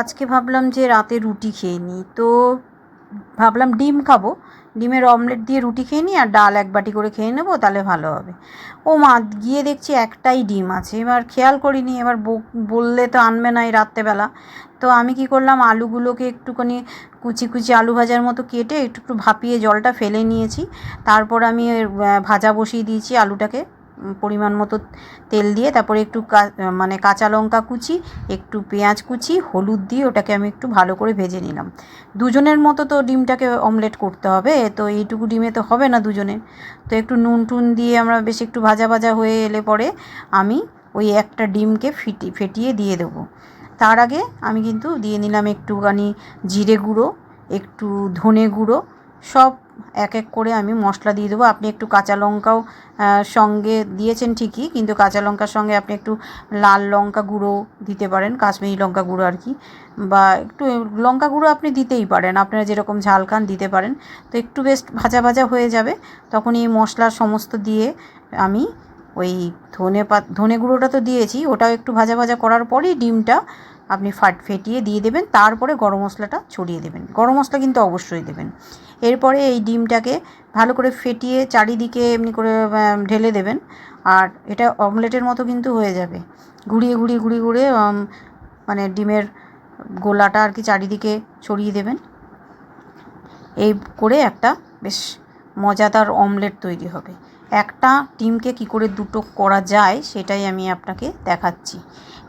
আজকে ভাবলাম যে রাতে রুটি খেয়ে নিই। তো ভাবলাম ডিম খাব। ডিমের অমলেট দিয়ে রুটি খেয়ে নিই আর ডাল এক বাটি করে খেয়ে নেব, তাহলে ভালো হবে। ও মা, গিয়ে দেখছি একটাই ডিম আছে। এবার খেয়াল করিনি, এবার বললে তো আনবে না এই রাত্রেবেলা। তো আমি কি করলাম, আলুগুলোকে একটুখানি কুচি কুচি আলু ভাজার মতো কেটে একটু একটু ভাপিয়ে জলটা ফেলে নিয়েছি। তারপর আমি ভাজা বসিয়ে দিয়েছি আলুটাকে। পরিমাণ মতো তেল দিয়ে তারপরে একটু মানে কাঁচা লঙ্কা কুচি, একটু পেঁয়াজ কুচি, হলুদ দিয়ে ওটাকে আমি একটু ভালো করে ভেজে নিলাম। দুজনের মতো তো ডিমটাকে অমলেট করতে হবে, তো এইটুকু ডিমে তো হবে না দুজনের। তো একটু নুন টুন দিয়ে আমরা বেশ একটু ভাজা ভাজা হয়ে এলে পরে আমি ওই একটা ডিমকে ফিটি, ফেটিয়ে দিয়ে দেবো। তার আগে আমি কিন্তু দিয়ে নিলাম একটুখানি জিরে গুঁড়ো, একটু ধনে গুঁড়ো সব এক এক করে আমি মশলা দিয়ে দেবো। আপনি একটু কাঁচা লঙ্কাও সঙ্গে দিয়েছেন ঠিকই, কিন্তু কাঁচা লঙ্কার সঙ্গে আপনি একটু লাল লঙ্কা গুঁড়ো দিতে পারেন, কাশ্মীরি লঙ্কা গুঁড়ো আর কি। বা একটু লঙ্কা গুঁড়ো আপনি দিতেই পারেন, আপনারা যেরকম ঝাল খান দিতে পারেন। তো একটু বেশ ভাজা ভাজা হয়ে যাবে তখন এই মশলা সমস্ত দিয়ে আমি ওই ধনে পাত ধনে গুঁড়োটা তো দিয়েছি, ওটাও একটু ভাজা ভাজা করার পরেই ডিমটা আপনি ফাট ফেটিয়ে দিয়ে দেবেন, তারপরে গরম মশলাটা ছড়িয়ে দেবেন। গরম মশলা কিন্তু অবশ্যই দেবেন। এরপরে এই ডিমটাকে ভালো করে ফেটিয়ে চারিদিকে এমনি করে ঢেলে দেবেন। আর এটা অমলেটের মতো কিন্তু হয়ে যাবে। ঘুরিয়ে ঘুরিয়ে ঘুরিয়ে ঘুরিয়ে মানে ডিমের গোলাটা আর কি চারিদিকে ছড়িয়ে দেবেন। এই করে একটা বেশ মজাদার অমলেট তৈরি হবে। একটা ডিমকে কী করে দুটো করা যায় সেটাই আমি আপনাকে দেখাচ্ছি।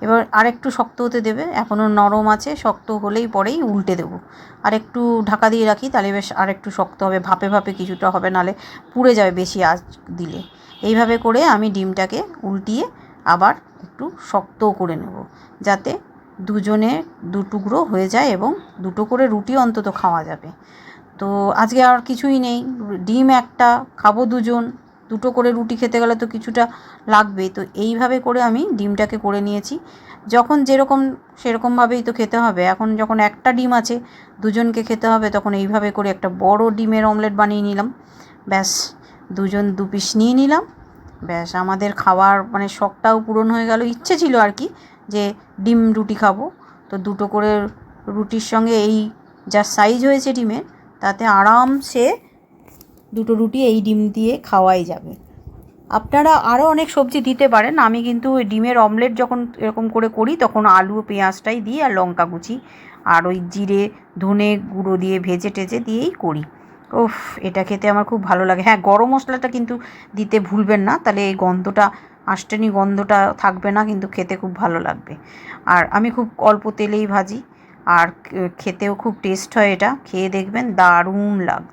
এবার আরেকটু শক্ত হতে দেবে, এখনও নরম আছে, শক্ত হলেই পরেই উল্টে দেবো। আর একটু ঢাকা দিয়ে রাখি, তাহলে বেশ আর একটু শক্ত হবে, ভাপে ভাপে কিছুটা হবে নালে পুড়ে যাবে বেশি আঁচ দিলে। এইভাবে করে আমি ডিমটাকে উল্টিয়ে আবার একটু শক্তও করে নেব, যাতে দুজনে দু টুকরো হয়ে যায় এবং দুটো করে রুটি অন্তত খাওয়া যাবে। তো আজকে আর কিছুই নেই, ডিম একটা, খাব দুজন। দুটো করে রুটি খেতে গেলে তো কিছুটা লাগবেই। তো এইভাবে করে আমি ডিমটাকে করে নিয়েছি। যখন যেরকম সেরকমভাবেই তো খেতে হবে। এখন যখন একটা ডিম আছে, দুজনকে খেতে হবে, তখন এইভাবে করে একটা বড় ডিমের অমলেট বানিয়ে নিলাম। ব্যাস, দুজন দু পিস নিয়ে নিলাম। ব্যাস, আমাদের খাওয়ার মানে শখটাও পূরণ হয়ে গেল। ইচ্ছে ছিল আর কি যে ডিম রুটি খাব। তো দুটো করে রুটির সঙ্গে এই যা সাইজ হয়েছে ডিমের, তাতে আরামসে দুটো রুটি এই ডিম দিয়ে খাওয়াই যাবে। আপনারা আরও অনেক সবজি দিতে পারেন। আমি কিন্তু ওই ডিমের অমলেট যখন এরকম করে করি, তখন আলু, পেঁয়াজটাই দিই আর লঙ্কা কুচি আর ওই জিরে, ধনে গুঁড়ো দিয়ে ভেজে টেজে দিয়েই করি। ওফ এটা খেতে আমার খুব ভালো লাগে। হ্যাঁ গরম মশলাটা কিন্তু দিতে ভুলবেন না। তাহলে এই গন্ধটা, আষ্টেনি গন্ধটা থাকবে না, কিন্তু খেতে খুব ভালো লাগবে। আর আমি খুব অল্প তেলেই ভাজি। আর খেতেও খুব টেস্ট হয় এটা। খেয়ে দেখবেন দারুণ লাগ